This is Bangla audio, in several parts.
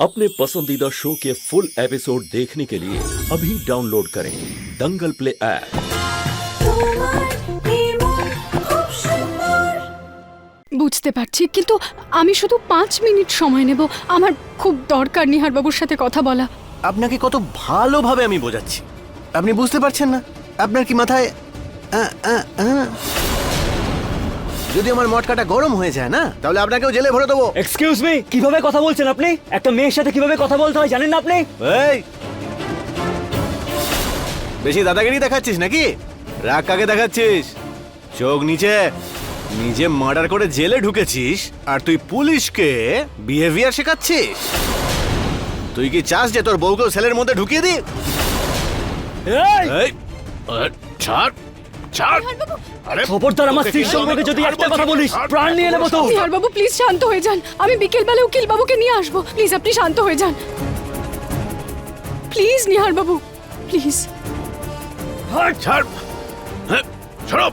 अपने पसंदीदा शो के फुल एपिसोड देखने के लिए अभी डाउनलोड करें दंगल प्ले ऐप তোমার নির্মল খুব সুন্দর বুঝতে পারছি কিন্তু আমি শুধু পাঁচ মিনিট সময় নেব আমার খুব দরকার নিহারবাবুর সাথে কথা বলা আপনাকে কত ভালোভাবে আমি বোঝাচ্ছি আপনি বুঝতে পারছেন না আপনার কি মাথায় আ, আ, আ? যদি আমার মটকাটা গরম হয়ে যায় না? তাহলে আপনাকেও জেলে ভরে দেবো। এক্সকিউজ মি কীভাবে কথা বলছেন আপনি? একটা মেয়ের সাথে কীভাবে কথা বলতে হয় জানেন না আপনি? এই! বেশি দাদাগিরি দেখাচ্ছিস নাকি? রাগ কাকে দেখাচ্ছিস? চোখ নিচে। নিজে মার্ডার করে জেলে ঢুকেছিস আর তুই পুলিশকে বিহেভিয়ার শেখাচ্ছিস? তুই কি চাস যে তোর বউকেও সেলের মধ্যে ঢুকিয়ে দি এই! ছাড়। ছাড়। আরে খবরদার আমার স্ত্রীর সম্পর্কে যদি একটা কথা বলিস প্রাণ নিয়ে নেব তো। নিহারবাবু প্লিজ শান্ত হয়ে যান। আমি বিকেলবেলা উকিল বাবুকে নিয়ে আসব। প্লিজ আপনি শান্ত হয়ে যান। প্লিজ ছাড় হ্যাঁ ছাড়ো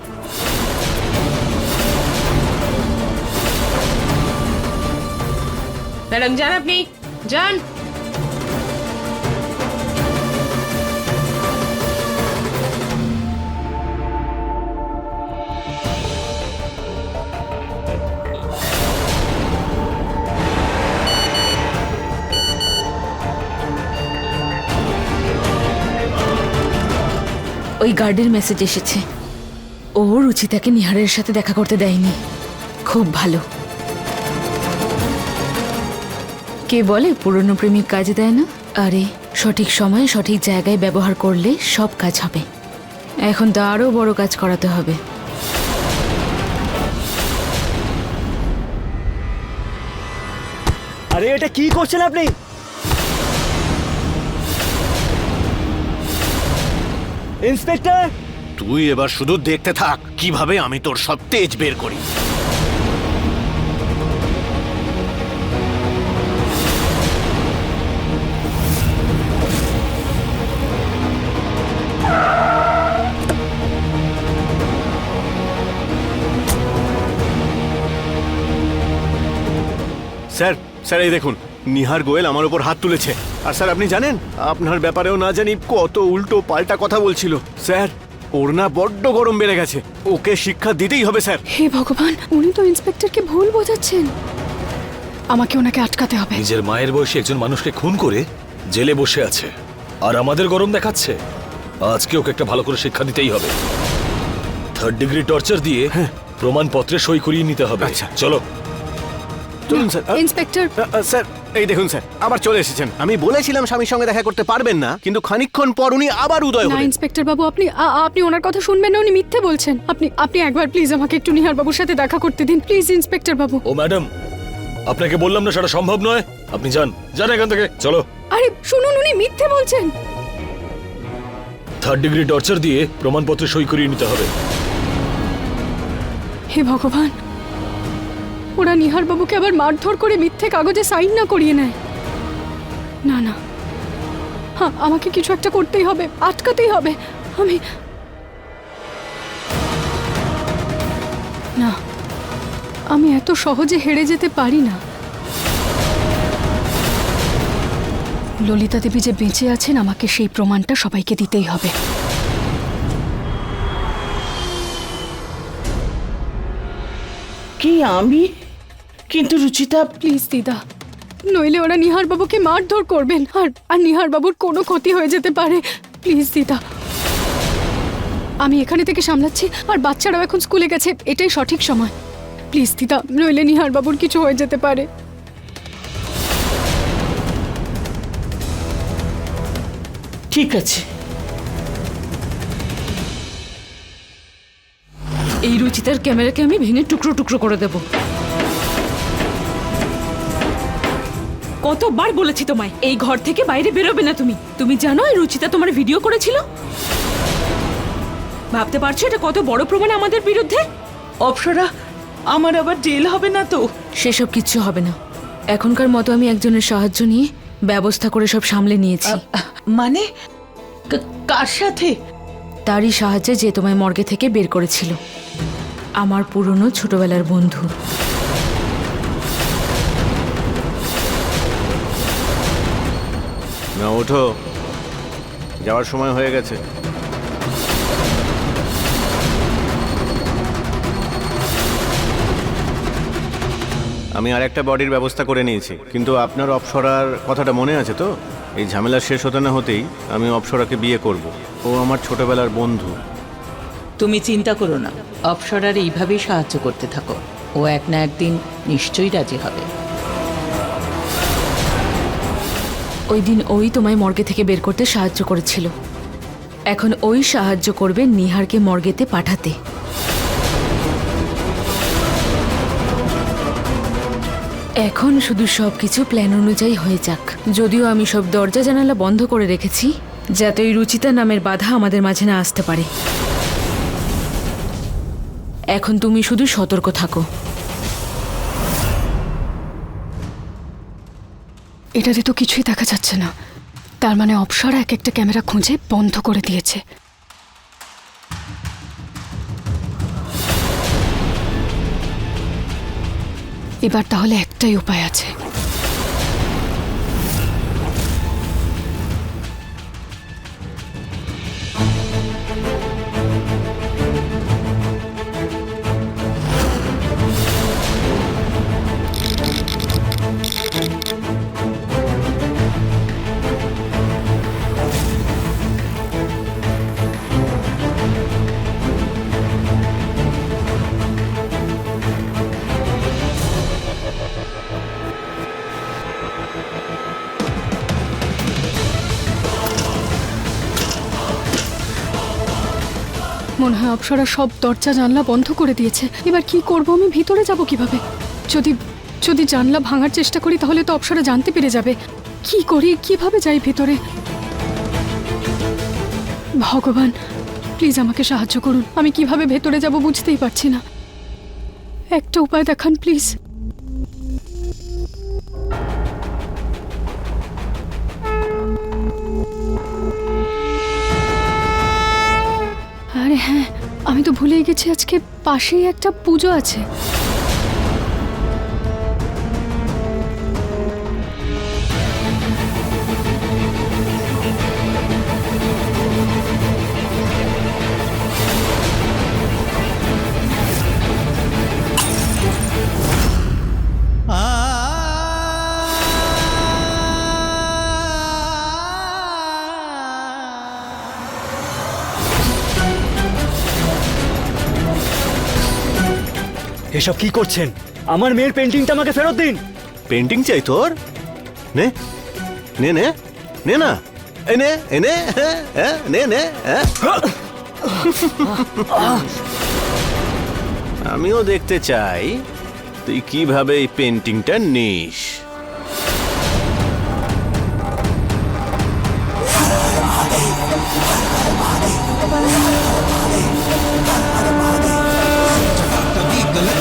ম্যাডাম যান আপনি। যান। ওই গার্ডের মেসেজ এসেছে। ও রুচিতাকে নিহারের সাথে দেখা করতে দেয়নি। খুব ভালো। কে বলে পুরনো প্রেমিক কাজে দেয় না? আরে, সঠিক সময়ে সঠিক জায়গায় ব্যবহার করলে সব কাজ হবে। এখন তো আরও বড় কাজ করাতে হবে। আরে, এটা কি করছেন আপনি? ইন্সপেক্টর? তুই এবার শুধু দেখতে থাক কীভাবে আমি তোর সব তেজ বের করি। স্যার স্যার এই দেখুন। নিহার গোয়েল আমার উপর হাত তুলেছে। আর স্যার আপনি জানেন? আপনার ব্যাপারেও না জানি কত উল্টো পাল্টা কথা বলছিল। স্যার ওর না বড্ড গরম বেড়ে গেছে। ওকে শিক্ষা দিতেই হবে স্যার। হে ভগবান উনি তো ইন্সপেক্টরকে ভুল বোঝাচ্ছেন। আমাকে ওনাকে আটকাতে হবে। নিজের মায়ের বয়সী একজন মানুষকে খুন করে জেলে বসে আছে। আর আমাদের গরম দেখাচ্ছে। আজকে ওকে একটা ভালো করে শিক্ষা দিতেই হবে। থার্ড ডিগ্রি টর্চার দিয়ে প্রমাণপত্রে সই করিয়ে নিতে হবে। আচ্ছা। চলো। চলুন স্যার। ইন্সপেক্টর। স্যার এই দেখুন স্যার আবার চলে এসেছেন। আমি বলেছিলাম স্বামীর সঙ্গে দেখা করতে পারবেন না কিন্তু খানিকক্ষণ পর উনি আবার উদয় না হলেন। ইন্সপেক্টর বাবু আপনি আ- আপনি ওনার কথা শুনবেন না উনি মিথ্যে বলছেন। আপনি আপনি একবার প্লিজ আমাকে একটু নিহার বাবুর সাথে দেখা করতে দিন। Please inspector Babu. O madam আপনাকে বললাম না সেটা সম্ভব নয়। আপনি যান যান এখান থেকে চলো। আরে শুনুন উনি মিথ্যে বলছেন। থার্ড ডিগ্রি টর্চার দিয়ে প্রমাণপত্রে সই করিয়ে নিতে হবে। হে ভগবান ওরা নিহার বাবুকে আবার মারধর করে মিথ্যে কাগজে সাইন না করিয়ে নেয়। না না। হ্যাঁ আমাকে কিছু একটা করতেই হবে, আটকাতেই হবে। আমি না, আমি এত সহজে হেরে যেতে পারি না। ললিতা দেবী যে বেঁচে আছেন, আমাকে সেই প্রমাণটা সবাইকে দিতেই হবে। কি আমি? কিন্তু রুচিতা প্লিজ দিদা নইলে ওরা নিহার বাবুকে মারধর করবেন আর আর নিহার বাবুর কোনো ক্ষতি হয়ে যেতে পারে। প্লিজ দিদা। আমি এখানে থেকে সামলাচ্ছি আর বাচ্চারাও এখন স্কুলে গেছে এটাই সঠিক সময়। প্লিজ দিদা নইলে নিহার বাবুর কিছু হয়ে যেতে পারে। ঠিক আছে। এই রুচিতার ক্যামেরাকে আমি ভেঙে টুকরো টুকরো করে দেব। কতবার বলেছি তোমায় এই ঘর থেকে বাইরে বেরোবে না তুমি। তুমি জানো এই রুচিতা তোমার ভিডিও করেছিল? ভাবতে পারছ এটা কত বড় প্রমাণ আমাদের বিরুদ্ধে? অপসরা আমার আবার জেল হবে না তো? সেসব কিচ্ছু হবে না। এখনকার মতো আমি একজনের সাহায্য নিয়ে ব্যবস্থা করে সব সামলে নিয়েছি। মানে? কার সাথে? তারই সাহায্যে যে তোমায় মর্গে থেকে বের করেছিল। আমার পুরনো ছোটবেলার বন্ধু। না, ওঠো। যাওয়ার সময় হয়ে গেছে। আমি আর একটা বডির ব্যবস্থা করে নিয়েছি, কিন্তু আপনার অপসরার কথাটা মনে আছে তো? এই ঝামেলা শেষ হতে না হতেই আমি অপসরাকে বিয়ে করব। ও আমার ছোটবেলার বন্ধু। তুমি চিন্তা করো না, অপসরার এইভাবেই সাহায্য করতে থাকো। ও এক না একদিন নিশ্চয়ই রাজি হবে। ওই দিন ওই তোমায় মর্গে থেকে বের করতে সাহায্য করেছিল। এখন ওই সাহায্য করবে নিহারকে মর্গেতে পাঠাতে। এখন শুধু সব কিছু প্ল্যান অনুযায়ী হয়ে যাক। যদিও আমি সব দরজা জানালা বন্ধ করে রেখেছি, যাতে ওই রুচিতা নামের বাধা আমাদের মাঝে না আসতে পারে। এখন তুমি শুধু সতর্ক থাকো। এটাতে তো কিছুই দেখা যাচ্ছে না। তার মানে অপসরা এক একটা ক্যামেরা খুঁজে বন্ধ করে দিয়েছে। এবার তাহলে একটাই উপায় আছে। অপসরা সব দরজা জানলা বন্ধ করে দিয়েছে। এবার কি করব আমি? ভিতরে যাব কীভাবে? যদি যদি জানলা ভাঙার চেষ্টা করি তাহলে তো অপসরা জানতে পেরে যাবে। কি করি? কীভাবে যাই ভিতরে? ভগবান, প্লিজ আমাকে সাহায্য করুন। আমি কীভাবে ভেতরে যাব বুঝতেই পারছি না। একটা উপায় দেখান, প্লিজ। আমি তো ভুলেই গেছি আজকে পাশেই একটা পুজো আছে। এসব কি করছেন? আমার মেয়ের পেন্টিংটা আমাকে ফেরত দিন। পেন্টিং চাই তোর? নে। নে নে। নে না। এনে এনে হ্যাঁ, হ্যাঁ, নে নে হ্যাঁ। আমিও দেখতে চাই। তুই কীভাবে এই পেন্টিংটা নিস?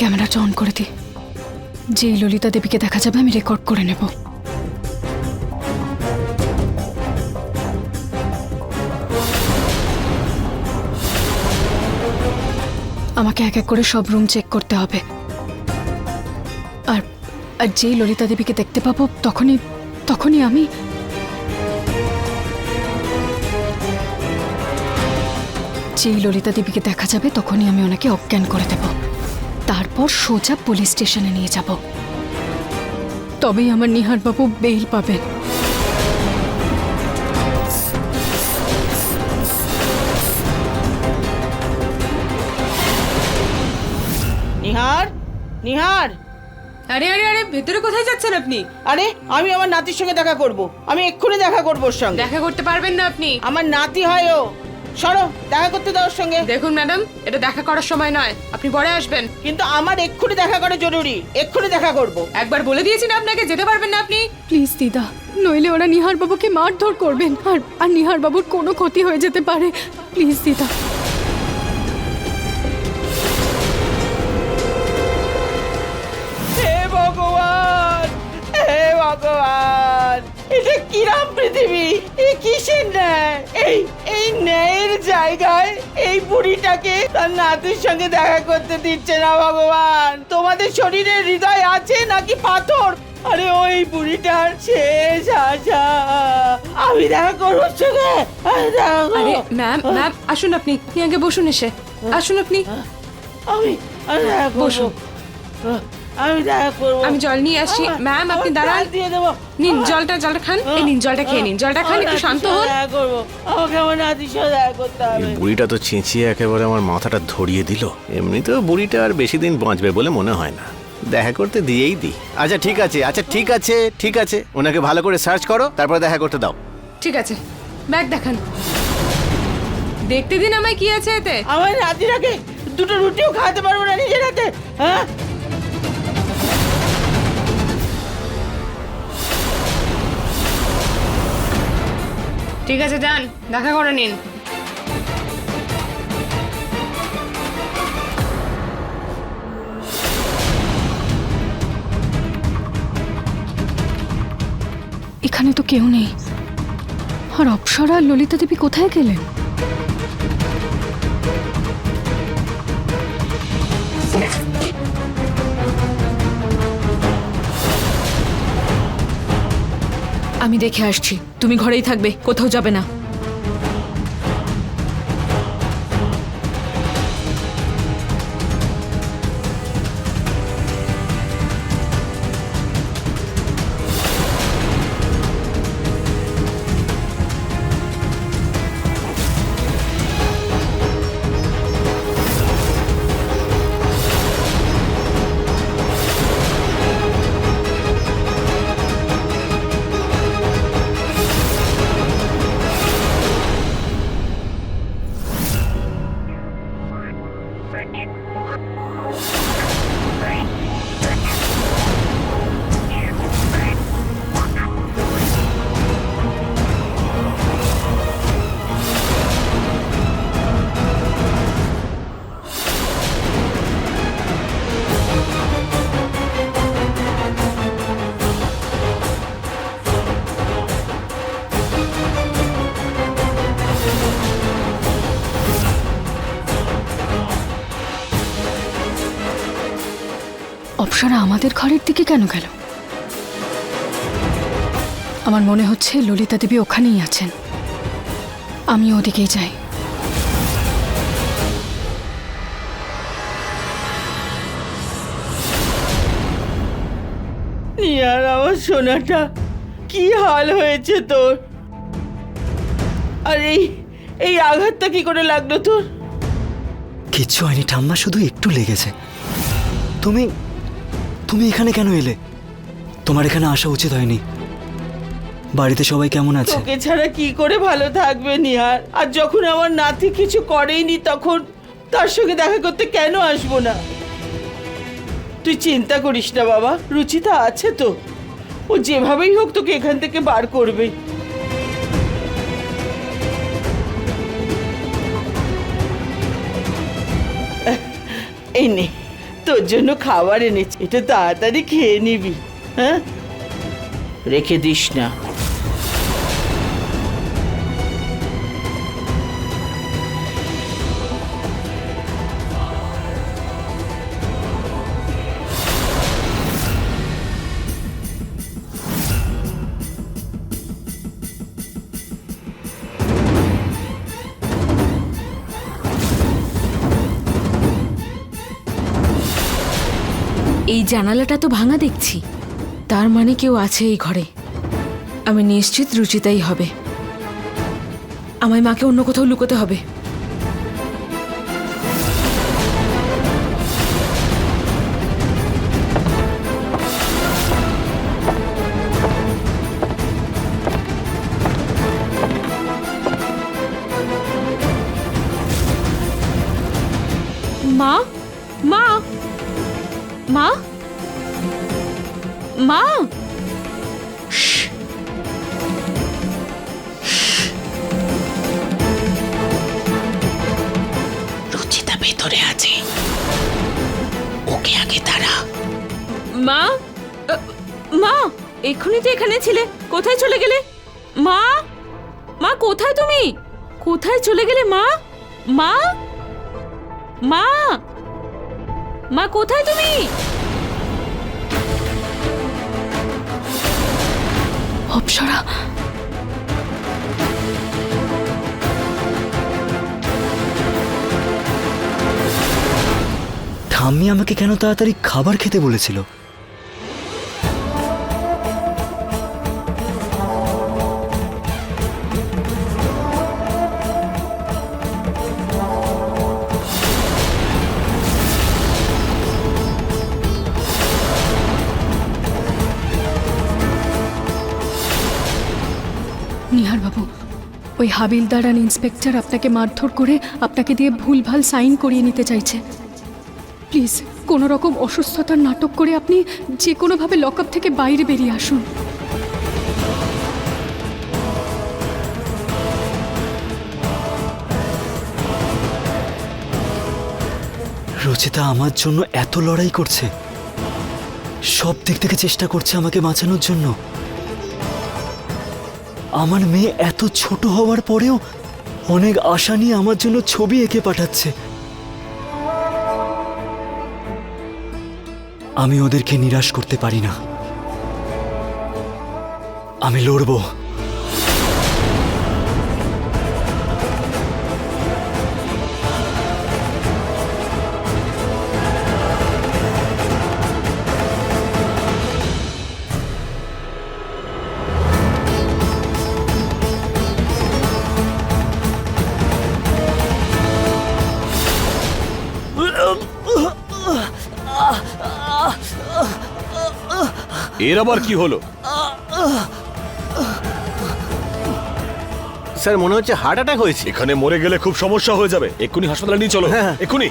ক্যামেরাটা অন করে দিই যেই ললিতা দেবীকে দেখা যাবে, আমি রেকর্ড করে নেব। আমাকে এক এক করে সব রুম চেক করতে হবে। আর আর যেই ললিতা দেবীকে দেখতে পাবো, তখনই তখনই আমি যেই ললিতা দেবীকে দেখা যাবে, তখনই আমি ওনাকে অজ্ঞান করে দেব। তারপর সোজা পুলিশ স্টেশনে নিয়ে যাব। তবেই আমার নিহারবাবু বেল পাবেন। নিহার? নিহার? আরে আরে আরে ভেতরে কোথায় যাচ্ছেন আপনি? আরে আমি আমার নাতির সঙ্গে দেখা করব। আমি এক্ষুনি দেখা করব ওর সঙ্গে। দেখা করতে পারবেন না আপনি। আমার নাতি হয় ও। সরো দেখা করতে দাও সঙ্গে। দেখুন ম্যাডাম এটা দেখা করার সময় নয়। আপনি পরে আসবেন। কিন্তু আমার এক্ষুনি দেখা করা জরুরি। এক্ষুনি দেখা করব। একবার বলে দিয়েছি না আপনাকে যেতে পারবেন না আপনি। প্লিজ দিদা নইলে ওরা নিহার বাবুকে মারধর করবেন। আর আর নিহার বাবুর কোনো ক্ষতি হয়ে যেতে পারে। প্লিজ দিদা। পৃথিবী? এই কিসের ন্যায়? এই এই ন্যায়ের জায়গায় এই বুড়িটাকে তার নাতির সঙ্গে দেখা করতে দিচ্ছে না ভগবান। তোমাদের শরীরে হৃদয় আছে নাকি পাথর? আরে ওই বুড়িটার শেষ আশা। আমি দেখা করব সঙ্গে আরে ম্যাম ম্যাম আসুন আপনি। আপনি আগে বসুন এসে। আসুন আপনি। আমি বসুন। আমি দেখা করব। আমি জল নিয়ে আসছি। ম্যাম আপনি দাঁড়ান। দিয়ে দেবো। নিন জলটা জলটা খান। এই নিন জলটা খেয়ে নিন। জলটা খান একটু শান্ত হন। দেখা করব। আমাকে আমার নাতির সাথে দেখা করতে হবে। বুড়িটা তো চেঁচিয়ে একেবারে আমার মাথাটা ধরিয়ে দিল। এমনিতেও বুড়িটা আর বেশি দিন বাঁচবে বলে মনে হয় না। দেখা করতে দিয়েই দিই। আচ্ছা ঠিক আছে আচ্ছা ঠিক আছে ঠিক আছে। ওনাকে ভালো করে সার্চ করো তারপর দেখা করতে দাও। ঠিক আছে। ব্যাগ দেখান। দেখতে দিন আমায় কি আছে এতে। আমার নাতিটাকে দুটো রুটিও খাওয়াতে পারব না নিজের হাতে হ্যাঁ? ঠিক আছে, যান, দেখা করে নিন। এখানে তো কেউ নেই। আর অপসরা ললিতা দেবী কোথায় গেলেন? আমি দেখে আসছি। তুমি ঘরেই থাকবে কোথাও যাবে না। অপ্সরা আমাদের ঘরের দিকে কেন গেল? আমার মনে হচ্ছে ললিতা দেবী ওখানেই আছেন। আমি ওদিকেই যাই। নিয়ার আমার সোনাটা কি হাল হয়েছে তোর? আর এই এই আঘাতটা কি করে লাগল তোর? কিচ্ছু হয়নি ঠাম্মা শুধু একটু লেগেছে। তুমি তুমি এখানে কেন এলে? তোমার এখানে আসা উচিত হয়নি। বাড়িতে সবাই কেমন আছে? তোকে ছাড়া কি করে ভালো থাকবে, নিহার? আর যখন আমার নাতি কিছু করেইনি তখন তার সঙ্গে দেখা করতে কেন আসব না? তুই চিন্তা করিস না বাবা, রুচিতা আছে তো। ও যেভাবেই হোক তোকে এখান থেকে বার করবে। এই নে। তোর জন্য খাবার এনেছি। এটা তাড়াতাড়ি খেয়ে নিবি হ্যাঁ? রেখে দিস না। এই জানালাটা তো ভাঙা দেখছি। তার মানে কেউ আছে এই ঘরে। আমি নিশ্চিত রুচিতাই হবে। আমায় মাকে অন্য কোথাও লুকোতে হবে। ঠাম্মি আমাকে কেন তাড়াতাড়ি খাবার খেতে বলেছিল? ওই হাবিলদার আর ইন্সপেক্টর আপনাকে মারধর করে আপনাকে দিয়ে ভুলভাল সাইন করিয়ে নিতে চাইছে। প্লিজ কোনো রকম অসুস্থতার নাটক করে আপনি যে কোনোভাবে লকআপ থেকে বাইরে বেরিয়ে আসুন। রচিতা আমার জন্য এত লড়াই করছে। সব দিক থেকে চেষ্টা করছে আমাকে বাঁচানোর জন্য। আমার মেয়ে এত ছোট হওয়ার পরেও অনেক আশা নিয়ে আমার জন্য ছবি এঁকে পাঠাচ্ছে। আমি ওদেরকে নিরাশ করতে পারি না। আমি লড়বো। এর আবার কি হলো? স্যার মনে হচ্ছে হার্ট অ্যাটাক হয়েছে। এখানে মরে গেলে খুব সমস্যা হয়ে যাবে। এক্ষুনি হাসপাতালে নিয়ে চলো। হ্যাঁ। এক্ষুনি।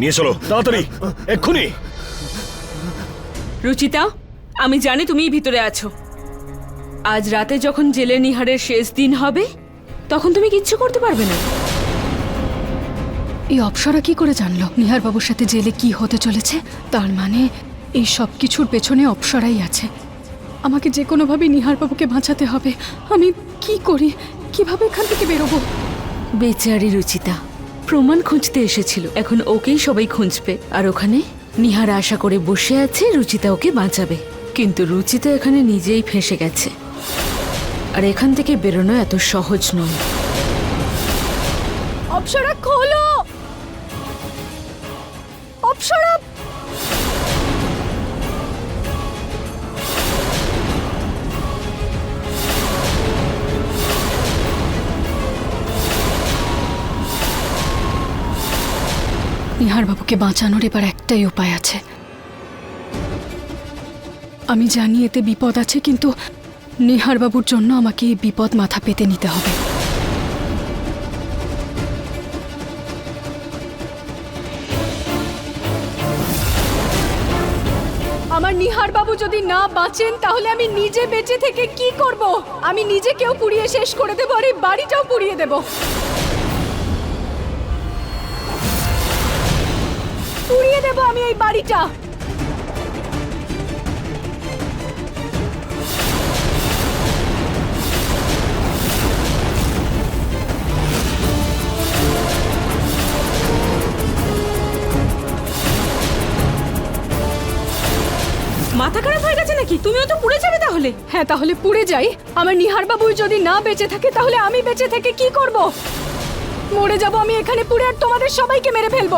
নিয়ে চলো। তাড়াতাড়ি। এক্ষুনি। রুচিতা আমি জানি তুমি ভিতরে আছো। আজ রাতে যখন জেলে নিহারের শেষ দিন হবে তখন তুমি কিচ্ছু করতে পারবে না। এই অপসরা কি করে জানলো? নিহার বাবুর সাথে জেলে কি হতে চলেছে? তার মানে এই সব কিছুর পেছনে অপসরাই আছে। আমাকে যে কোনোভাবে নিহার বাবুকে বাঁচাতে হবে। আমি কি করি? কীভাবে এখান থেকে বেরোবো? বেচারি রুচিতা প্রমাণ খুঁজতে এসেছিল। এখন ওকেই সবাই খুঁজবে। আর ওখানে নিহার আশা করে বসে আছে রুচিতা ওকে বাঁচাবে। কিন্তু রুচিতা এখানে নিজেই ফেঁসে গেছে। আর এখান থেকে বেরোনো এত সহজ নয়। অপসরা খোলো! অপসরা! নিহার বাবুকে বাঁচানোর এবার একটাই উপায় আছে। আমি জানি এতে বিপদ আছে কিন্তু নিহার বাবুর জন্য আমাকে এই বিপদ মাথা পেতে নিতে হবে। আমার নিহার বাবু যদি না বাঁচেন, তাহলে আমি নিজে বেঁচে থেকে কি করব? আমি নিজেকেও পুড়িয়ে শেষ করে দেবো আর এই বাড়িটাও পুড়িয়ে দেব। পুড়িয়ে দেব আমি এই বাড়িটা। নাকি তুমিও তো পুড়ে যাবে তাহলে? হ্যাঁ তাহলে পুড়ে যাই। আমার নিহার বাবু যদি না বেঁচে থাকে তাহলে আমি বেঁচে থেকে কি করব? মরে যাব আমি এখানে পুড়ে আর তোমাদের সবাইকে মেরে ফেলব।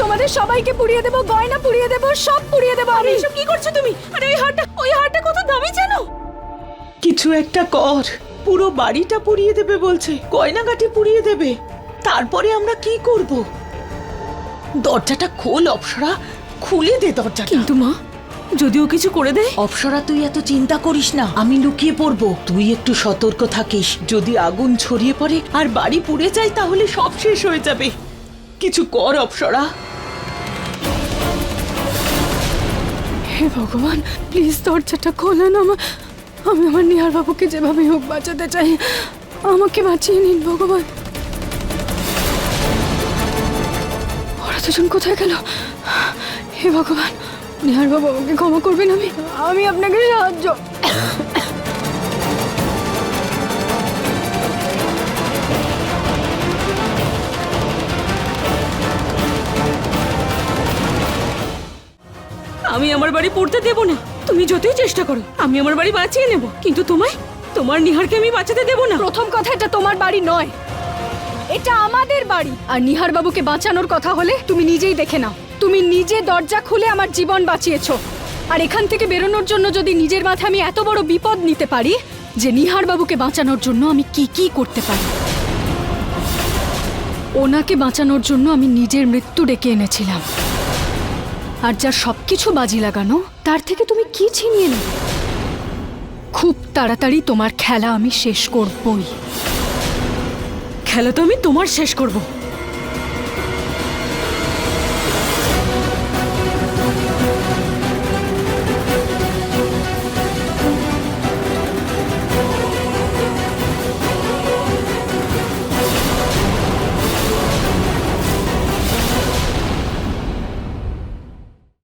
তোমাদের সবাইকে পুড়িয়ে দেবো গয়না পুড়িয়ে দেবো সব পুড়িয়ে দেবো আমি। এসব কি করছ তুমি? আরে ওই হারটা ওই হারটা কত দামি জানো কিছু একটা কর। পুরো বাড়িটা পুড়িয়ে দেবে বলছে গয়নাগাটি পুড়িয়ে দেবে। তারপরে আমরা কি করব? দরজাটা খোল অপসরা খুলে দে দরজাটা। কিন্তু মা যদিও কিছু করে দেয় অপসরা তুই এত চিন্তা করিস না। আমি লুকিয়ে পড়ব। তুই একটু সতর্ক থাকিস। যদি আগুন ছড়িয়ে পড়ে আর বাড়ি পুড়ে যায় তাহলে সব শেষ হয়ে যাবে। কিছু কর অপসরা। হে ভগবান প্লিজ দরজাটা খোলেন আমার। আমি আমার নিহার বাবুকে যেভাবে হোক বাঁচাতে চাই আমাকে বাঁচিয়ে নিন ভগবান। ওরা দুজন কোথায় গেল? হে ভগবান নিহার বাবু, আমাকে ক্ষমা করবেন আমি? আমি আপনাকে সাহায্য। আমি আমার বাড়ি পড়তে দেব না। তুমি যতই চেষ্টা করো, আমি আমার বাড়ি বাঁচিয়ে নেব। কিন্তু তোমায়, তোমার নিহারকে আমি বাঁচাতে দেব না। প্রথম কথা, এটা তোমার বাড়ি নয়। এটা আমাদের বাড়ি। আর নিহার বাবুকে বাঁচানোর কথা হলে তুমি নিজেই দেখে নাও। তুমি নিজে দরজা খুলে আমার জীবন বাঁচিয়েছ। আর এখান থেকে বেরোনোর জন্য যদি নিজের মাথায় আমি এত বড় বিপদ নিতে পারি, যে নিহার বাবুকে বাঁচানোর জন্য আমি কি কি করতে পারি? ওনাকে বাঁচানোর জন্য আমি নিজের মৃত্যু ডেকে এনেছিলাম। আর যার সবকিছু বাজি লাগানো, তার থেকে তুমি কি ছিনিয়ে নেবে? খুব তাড়াতাড়ি তোমার খেলা আমি শেষ করবই। খেলা তো আমি তোমার শেষ করব।